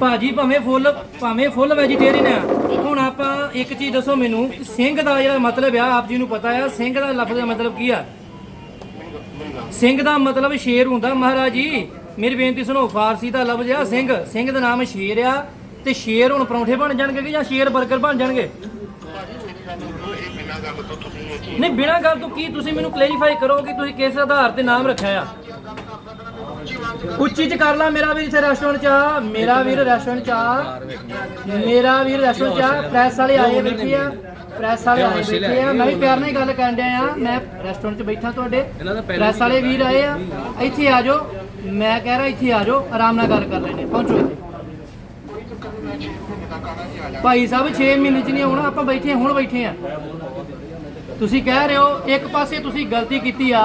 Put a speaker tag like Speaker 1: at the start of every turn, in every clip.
Speaker 1: ਭਾਜੀ, ਭਾਵੇਂ ਫੁੱਲ ਭਾਵੇਂ ਫੁੱਲ ਵੈਜੀਟੇਰੀਅਨ ਆ, ਹੁਣ ਆਪਾਂ ਇੱਕ ਚੀਜ਼ ਦੱਸੋ ਮੈਨੂੰ ਕਿ ਸਿੰਘ ਦਾ ਜਿਹੜਾ ਮਤਲਬ ਆ, ਆਪ ਜੀ ਨੂੰ ਪਤਾ ਆ, ਸਿੰਘ ਦਾ ਲਫ਼ਜ਼ ਦਾ ਮਤਲਬ ਕੀ ਆ? ਸਿੰਘ ਦਾ ਮਤਲਬ ਸ਼ੇਰ ਹੁੰਦਾ, ਮਹਾਰਾਜ ਜੀ, ਮੇਰੀ ਬੇਨਤੀ ਸੁਣੋ, ਫਾਰਸੀ ਦਾ ਲਫ਼ਜ਼ ਆ ਸਿੰਘ ਸਿੰਘ ਦਾ ਨਾਮ ਸ਼ੇਰ ਆ, ਤੇ ਸ਼ੇਰ ਹੁਣ ਪਰੌਂਠੇ ਬਣ ਜਾਣਗੇ ਕਿ ਜਾਂ ਸ਼ੇਰ 버ਗਰ ਬਣ ਜਾਣਗੇ? ਨਹੀਂ, ਬਿਨਾਂ ਗੱਲ ਤੋਂ ਕੀ ਤੁਸੀਂ ਮੈਨੂੰ ਕਲੈਰੀਫਾਈ ਕਰੋ ਕਿ ਤੁਸੀਂ ਕਿਸ ਆਧਾਰ ਤੇ ਨਾਮ ਰੱਖਿਆ ਆ? ਉੱਚੀ ਚ ਕਰ ਲਾ, ਮੇਰਾ ਵੀਰ ਇੱਥੇ ਰੈਸਟੋਰੈਂਟ ਚ ਆ, ਮੇਰਾ ਵੀਰ ਰੈਸਟੋਰੈਂਟ ਚ ਆ। ਮੇਰਾ ਵੀਰ ਰੈਸਟੋਰੈਂਟ ਚ ਆ ਪ੍ਰੈਸ ਵਾਲੇ ਆਏ ਬੈਠੇ ਆ ਪ੍ਰੈਸ ਵਾਲੇ ਆਏ ਬੈਠੇ ਆ। ਮੈਂ ਵੀ ਪਿਆਰ ਨਾਲ ਗੱਲ ਕਰਨ ਡਿਆ ਆ, ਮੈਂ ਰੈਸਟੋਰੈਂਟ ਚ ਬੈਠਾ ਤੁਹਾਡੇ। ਪ੍ਰੈਸ ਵਾਲੇ ਵੀਰ ਆਏ ਆ, ਇੱਥੇ ਆ ਜਾਓ, ਮੈਂ ਕਹਿ ਰਿਹਾ ਇੱਥੇ ਆ ਜਾਓ, ਆਰਾਮ ਨਾਲ ਗੱਲ ਕਰ ਲੈਣੇ ਪਹੁੰਚੋ ਇੱਥੇ। ਭਾਈ ਸਾਹਿਬ 6 ਮਹੀਨੇ ਚ ਨਹੀਂ ਆਉਣਾ, ਆਪਾਂ ਬੈਠੇ ਹੁਣ ਬੈਠੇ ਆ ਤੁਸੀਂ ਕਹਿ ਰਹੇ ਹੋ, ਇੱਕ ਪਾਸੇ ਤੁਸੀਂ ਗਲਤੀ ਕੀਤੀ ਆ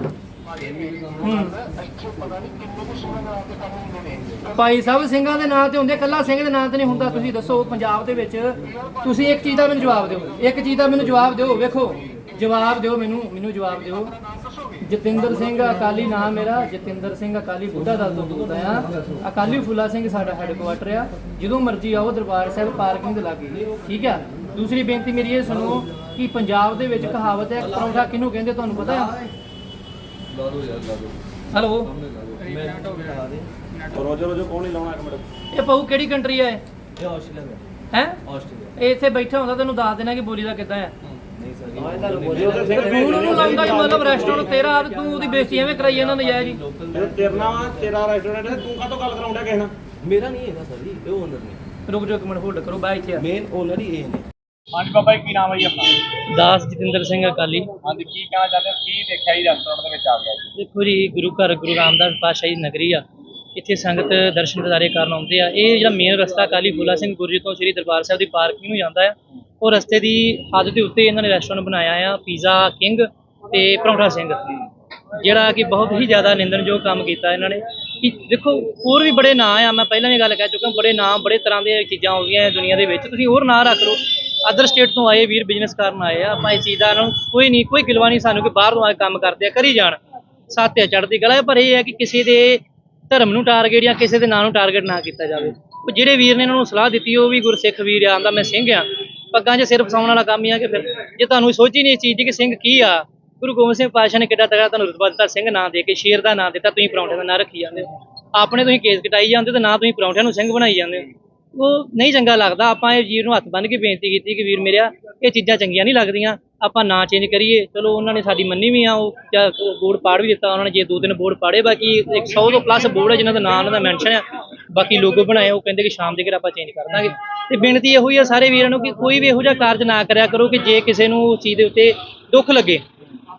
Speaker 1: ਭਾਈ ਸਾਹਿਬ, ਸਿੰਘਾਂ ਦੇ ਨਾਂ ਤੇ ਹੁੰਦੇ, ਕੱਲਾ ਸਿੰਘ ਦੇ ਨਾਂ ਤੇ ਨਹੀਂ ਹੁੰਦਾ। ਤੁਸੀਂ ਦੱਸੋ ਪੰਜਾਬ ਦੇ ਵਿੱਚ ਤੁਸੀਂ ਇੱਕ ਚੀਜ਼ ਦਾ ਮੈਨੂੰ ਜਵਾਬ ਦਿਓ। ਇੱਕ ਚੀਜ਼ ਦਾ ਮੈਨੂੰ ਜਵਾਬ ਦਿਓ। ਵੇਖੋ, ਜਵਾਬ ਦਿਓ ਮੈਨੂੰ ਮੈਨੂੰ ਜਵਾਬ ਦਿਓ। ਜਤਿੰਦਰ ਸਿੰਘ, ਅਕਾਲੀ ਨਾਮ ਮੇਰਾ। ਜਤਿੰਦਰ ਸਿੰਘ, ਅਕਾਲੀ ਬੁੱਢਾ ਦਲ ਤੋਂ ਬੋਲਦਾ ਆ ਅਕਾਲੀ ਫੁੱਲਾ ਸਿੰਘ ਸਾਡਾ ਹੈਡਕੁਆਟਰ ਆ। ਜਦੋਂ ਮਰਜ਼ੀ ਆਓ, ਦਰਬਾਰ ਸਾਹਿਬ ਪਾਰਕਿੰਗ ਦੇ ਲਾਗੇ। ਠੀਕ ਆ? ਦੂਸਰੀ ਬੇਨਤੀ ਮੇਰੀ ਇਹ ਸੁਣੋ ਕਿ ਪੰਜਾਬ ਦੇ ਵਿੱਚ ਕਹਾਵਤ ਹੈ, ਪਰੌਂਠਾ ਕਿਹਨੂੰ ਕਹਿੰਦੇ ਤੁਹਾਨੂੰ ਪਤਾ ਆ ਹੈਲੋ।
Speaker 2: ਰੋਜੋ ਰੋਜੋ ਕੌਣ ਨਹੀਂ ਲਾਉਣਾ ਇੱਕ ਮਿੰਟ?
Speaker 1: ਇਹ ਪਾਉ ਕਿਹੜੀ ਕੰਟਰੀ ਹੈ
Speaker 3: ਇਹ? ਆਸਟ੍ਰੇਲੀਆ
Speaker 1: ਹੈ?
Speaker 3: ਆਸਟ੍ਰੇਲੀਆ।
Speaker 1: ਇਹ ਇੱਥੇ ਬੈਠਾ ਹੁੰਦਾ ਤੈਨੂੰ ਦੱਸ ਦੇਣਾ ਕਿ ਬੋਲੀ ਦਾ ਕਿੱਦਾਂ ਹੈ।
Speaker 3: ਨਹੀਂ ਸਰ
Speaker 1: ਤੇ ਤੂੰ ਉਹਨੂੰ ਲਾਉਂਦਾ ਕਿ ਮਤਲਬ ਰੈਸਟੋਰੈਂਟ ਤੇਰਾ ਆ ਤੇ ਤੂੰ ਉਹਦੀ ਬੇਇੱਜ਼ਤੀ ਐਵੇਂ ਕਰਾਈ ਇਹਨਾਂ ਨੇ ਜਾਇਜ਼ ਜੀ
Speaker 2: ਇਹ ਤੇਰਨਾ ਵਾ ਤੇਰਾ ਰੈਸਟੋਰੈਂਟ ਹੈ ਤੂੰ ਕਾਹਤੋਂ ਗੱਲ ਕਰਾਉਂਦਾ ਕਿਸੇ ਨਾਲ?
Speaker 3: ਮੇਰਾ ਨਹੀਂ ਹੈਗਾ ਸਰ ਜੀ ਇਹ ਓਨਰ ਨੇ।
Speaker 1: ਰੁਕ ਜਾਓ ਇੱਕ ਮਿੰਟ ਹੋਲਡ ਕਰੋ ਬਾਈ ਇੱਥੇ ਆ।
Speaker 3: ਮੇਨ ਓਨਰ ਹੀ ਇਹ ਨੇ।
Speaker 2: ਹਾਂਜੀ ਬਾਬਾ ਜੀ ਕੀ ਨਾਮ ਹੈ ਜੀ ਆਪਣਾ?
Speaker 1: ਦਾਸ ਜਤਿੰਦਰ ਸਿੰਘ ਅਕਾਲੀ।
Speaker 2: ਹਾਂਜੀ ਕੀ ਕਹਿਣਾ ਚਾਹੁੰਦੇ ਹੋ? ਕੀ ਦੇਖਿਆ ਜੀ ਰੈਸਟੋਰੈਂਟ ਦੇ ਵਿੱਚ ਆ ਗਿਆ ਜੀ?
Speaker 1: ਦੇਖੋ ਜੀ ਗੁਰੂ ਘਰ ਗੁਰੂ ਰਾਮਦਾਸ ਪਾਤਸ਼ਾਹੀ ਨਗਰੀ ਆ। ਇੱਥੇ ਸੰਗਤ ਦਰਸ਼ਨ ਦਿਦਾਰੇ ਕਰਨ ਆਉਂਦੇ ਆ। ਇਹ ਜਿਹੜਾ ਮੇਨ ਰਸਤਾ ਅਕਾਲੀ ਫੂਲਾ ਸਿੰਘ ਗੁਰੂ ਜੀ ਤੋਂ ਸ੍ਰੀ ਦਰਬਾਰ ਸਾਹਿਬ ਦੀ ਪਾਰਕਿੰਗ ਨੂੰ ਜਾਂਦਾ ਆ। ਉਹ ਰਸਤੇ ਦੀ ਹੱਦ ਦੇ ਉੱਤੇ ਇਹਨਾਂ ਨੇ ਰੈਸਟੋਰੈਂਟ ਬਣਾਇਆ ਆ ਪੀਜ਼ਾ ਕਿੰਗ ਤੇ ਪਰੌਂਠਾ ਸਿੰਘ। ਜਿਹੜਾ ਕਿ ਬਹੁਤ ਹੀ ਜ਼ਿਆਦਾ ਨਿੰਦਣਯੋਗ ਕੰਮ ਕੀਤਾ ਇਹਨਾਂ ਨੇ। ਕਿ ਦੇਖੋ ਹੋਰ ਵੀ ਬੜੇ ਨਾਂ ਆ ਮੈਂ ਪਹਿਲਾਂ ਵੀ ਗੱਲ ਕਹਿ ਚੁੱਕਾ ਬੜੇ ਨਾਂ ਬੜੇ ਤਰ੍ਹਾਂ ਦੀਆਂ ਚੀਜ਼ਾਂ ਹੋ ਗਈਆਂ ਦੁਨੀਆ ਦੇ ਵਿੱਚ। ਤੁਸੀਂ ਹੋਰ ਨਾਂ ਰੱਖ ਲਓ। ਅਦਰ ਸਟੇਟ ਤੋਂ ਆਏ ਵੀਰ ਬਿਜ਼ਨਸ ਕਰਨ ਆਏ ਆ ਆਪਾਂ ਇਸ ਚੀਜ਼ ਦਾ ਨੂੰ ਕੋਈ ਨਹੀਂ ਕੋਈ ਗਿਲਵਾ ਨਹੀਂ ਸਾਨੂੰ ਕਿ ਬਾਹਰ ਤੋਂ ਆ ਕੇ ਕੰਮ ਕਰਦੇ ਆ ਕਰੀ ਜਾਣ। ਸਾਤੇ ਚੜ੍ਹਦੀ ਕਲਾ ਹੈ, ਪਰ ਇਹ ਹੈ ਕਿ ਕਿਸੇ ਦੇ ਧਰਮ ਨੂੰ ਟਾਰਗੇਟ ਜਾਂ ਕਿਸੇ ਦੇ ਨਾਂ ਨੂੰ ਟਾਰਗੇਟ ਨਾ ਕੀਤਾ ਜਾਵੇ। ਜਿਹੜੇ ਵੀਰ ਨੇ ਇਹਨਾਂ ਨੂੰ ਸਲਾਹ ਦਿੱਤੀ ਉਹ ਵੀ ਗੁਰਸਿੱਖ ਵੀਰ ਆ ਆਂਦਾ ਮੈਂ ਸਿੰਘ ਆ। ਪੱਗਾਂ 'ਚ ਸਿਰ ਫਸਾਉਣ ਵਾਲਾ ਕੰਮ ਹੀ ਆ ਕਿ ਫਿਰ ਜੇ ਤੁਹਾਨੂੰ ਸੋਚ ਹੀ ਨਹੀਂ ਇਸ ਚੀਜ਼ ਦੀ ਕਿ ਸਿੰਘ ਕੀ ਆ ਗੁਰੂ ਗੋਬਿੰਦ ਸਿੰਘ ਪਾਤਸ਼ਾਹ ਨੇ ਕਿੱਡਾ ਤਗੜਾ ਤੁਹਾਨੂੰ ਰਤਬਾ ਦਿੱਤਾ ਸਿੰਘ ਨਾਂ ਦੇ ਕੇ ਸ਼ੇਰ ਦਾ ਨਾਂ ਦਿੱਤਾ ਤੁਸੀਂ ਪਰੌਂਠੇ ਦਾ ਨਾਂ ਰੱਖੀ ਜਾਂਦੇ ਹੋ। ਆਪਣੇ ਤੁਸੀਂ ਕੇਸ ਕਟਾਈ ਜਾਂਦੇ ਤੇ ਨਾ ਤੁਸੀਂ ਪਰੌਂਠਿਆਂ ਨੂੰ ਸਿੰਘ ਬਣਾਈ ਜਾਂਦੇ ਹੋ। ਉਹ ਨਹੀਂ ਚੰਗਾ ਲੱਗਦਾ। ਆਪਾਂ ਇਹ ਵੀਰ ਨੂੰ ਹੱਥ ਬੰਨ੍ਹ ਕੇ ਬੇਨਤੀ ਕੀਤੀ ਕਿ ਵੀਰ ਮੇਰਿਆ, ਇਹ ਚੀਜ਼ਾਂ ਚੰਗੀਆਂ ਨਹੀਂ ਲੱਗਦੀਆਂ। ਆਪਾਂ ਨਾਂ ਚੇਂਜ ਕਰੀਏ। ਚਲੋ, ਉਹਨਾਂ ਨੇ ਸਾਡੀ ਮੰਨੀ ਵੀ ਆ, ਉਹ ਜਾਂ ਬੋਰਡ ਪਾੜ ਵੀ ਦਿੱਤਾ, ਉਹਨਾਂ ਨੇ ਜੇ ਦੋ ਤਿੰਨ ਬੋਰਡ ਪਾੜੇ, ਬਾਕੀ 100 ਤੋਂ ਪਲੱਸ ਬੋਰਡ ਹੈ ਜਿਨ੍ਹਾਂ ਦਾ ਨਾਂ ਉਹਨਾਂ ਦਾ ਮੈਂਸ਼ਨ ਆ। ਬਾਕੀ ਲੋਗੋ ਬਣਾਏ, ਉਹ ਕਹਿੰਦੇ ਕਿ ਸ਼ਾਮ ਦੇ ਘਰ ਆਪਾਂ ਚੇਂਜ ਕਰ ਦਾਂਗੇ। ਤੇ ਬੇਨਤੀ ਇਹੋ ਹੀ ਆ ਸਾਰੇ ਵੀਰਾਂ ਨੂੰ ਕਿ ਕੋਈ ਵੀ ਇਹੋ ਜਿਹਾ ਕਾਰਜ ਨਾ ਕਰਿਆ ਕਰੋ ਕਿ ਜੇ ਕਿਸੇ ਨੂੰ ਉਸ ਚੀਜ਼ ਦੇ ਉੱਤੇ ਦੁੱਖ ਲੱਗੇ।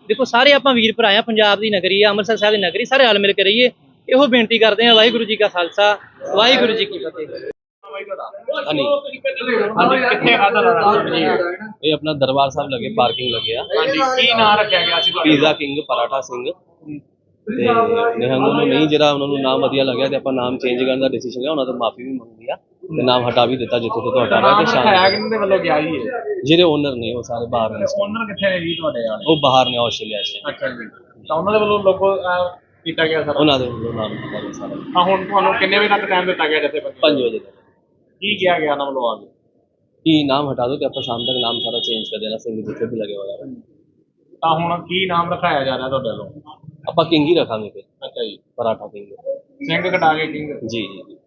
Speaker 1: ਦੇਖੋ, ਸਾਰੇ ਆਪਾਂ ਵੀਰ ਭਰਾ ਆ, ਪੰਜਾਬ ਦੀ ਨਗਰੀ ਆ, ਅੰਮ੍ਰਿਤਸਰ ਸਾਹਿਬ ਦੀ ਨਗਰੀ, ਸਾਰੇ ਰਲ ਮਿਲ ਕੇ ਰਹੀਏ। ਇਹੋ ਬੇਨਤੀ ਕਰਦੇ ਆ, ਵਾਹਿਗੁਰੂ ਜੀ ਕਾ ਖਾਲਸਾ, ਵਾਹਿਗੁਰੂ ਜੀ ਕੀ ਫਤਿਹ।
Speaker 3: ਹਾਂਜੀ।
Speaker 2: ਹਾਂਜੀ ਕਿੱਥੇ ਆਦਾ ਰੈਸਟੋਰੈਂਟ ਜੀ
Speaker 3: ਇਹ ਆਪਣਾ ਦਰਬਾਰ ਸਾਹਿਬ ਲੱਗੇ ਪਾਰਕਿੰਗ ਲੱਗੇ ਆ।
Speaker 2: ਹਾਂਜੀ ਕੀ ਨਾਮ ਰੱਖਿਆ ਗਿਆ ਸੀ
Speaker 3: ਪੀਜ਼ਾ ਕਿੰਗ ਪਰਾਠਾ ਸਿੰਘ। ਤੇ ਨਿਹੰਗ ਨੂੰ ਨਹੀਂ ਜਿਹੜਾ ਉਹਨਾਂ ਨੂੰ ਨਾਮ ਵਧੀਆ ਲੱਗਿਆ ਤੇ ਆਪਾਂ ਨਾਮ ਚੇਂਜ ਕਰਨ ਦਾ ਡਿਸੀਜਨ ਲਿਆ ਉਹਨਾਂ ਤੋਂ ਮਾਫੀ ਵੀ ਮੰਗੀ ਆ ਤੇ ਨਾਮ ਹਟਾ ਵੀ ਦਿੱਤਾ ਜਿੱਥੇ ਤੋਂ ਤੁਹਾਡਾ ਰਿਹਾ ਤੇ ਸ਼ਾਮ
Speaker 2: ਕਿਹਨਾਂ ਦੇ ਵੱਲੋਂ ਗਿਆ ਜੀ ਇਹ?
Speaker 3: ਜਿਹੜੇ ਓਨਰ ਨੇ ਉਹ ਸਾਰੇ ਬਾਹਰ ਨੇ।
Speaker 2: ਓਨਰ ਕਿੱਥੇ ਨੇ ਜੀ ਤੁਹਾਡੇ ਵਾਲੇ?
Speaker 3: ਉਹ ਬਾਹਰ ਨੇ ਆਸਟ੍ਰੇਲੀਆ 'ਚ।
Speaker 2: ਅੱਛਾ ਜੀ। ਤਾਂ ਉਹਨਾਂ ਦੇ ਵੱਲੋਂ ਲੋਗੋ ਕੀਤਾ ਗਿਆ ਸਰ?
Speaker 3: ਉਹਨਾਂ ਦੇ ਵੱਲੋਂ ਨਾਮ ਹਟਾ ਦਿੱਤਾ ਸਾਰਾ।
Speaker 2: ਹਾਂ ਹੁਣ ਤੁਹਾਨੂੰ ਕਿੰਨੇ ਵਜੇ ਤੱਕ ਟਾਈਮ ਦਿੱਤਾ ਗਿਆ ਜੱਥੇ
Speaker 3: 5 ਵਜੇ ਤੱਕ।
Speaker 2: ਕੀ ਕਿਹਾ ਗਿਆ ਉਹਨਾਂ ਵੱਲੋਂ ਆ ਕੇ?
Speaker 3: ਨਾਮ ਹਟਾ ਦੋ ਕਿ ਆਪਾਂ ਸ਼ਾਮ ਤੱਕ ਨਾਮ ਸਾਰਾ ਚੇਂਜ ਕਰ ਦੇਣਾ ਸਿੰਘ ਜਿੱਥੇ ਵੀ ਲੱਗੇ ਹੋਇਆ
Speaker 2: ਤਾਂ ਹੁਣ ਕੀ ਨਾਮ ਰਖਾਇਆ ਜਾ ਰਿਹਾ ਤੁਹਾਡੇ ਵੱਲੋਂ?
Speaker 3: ਆਪਾਂ ਕਿੰਗ ਹੀ ਰੱਖਾਂਗੇ ਫਿਰ।
Speaker 2: ਅੱਛਾ ਜੀ।
Speaker 3: ਪਰਾਠਾ ਕਿੰਗ।
Speaker 2: ਸਿੰਘ ਕਟਾ ਕੇ ਕਿੰਗ।
Speaker 3: ਜੀ ਜੀ।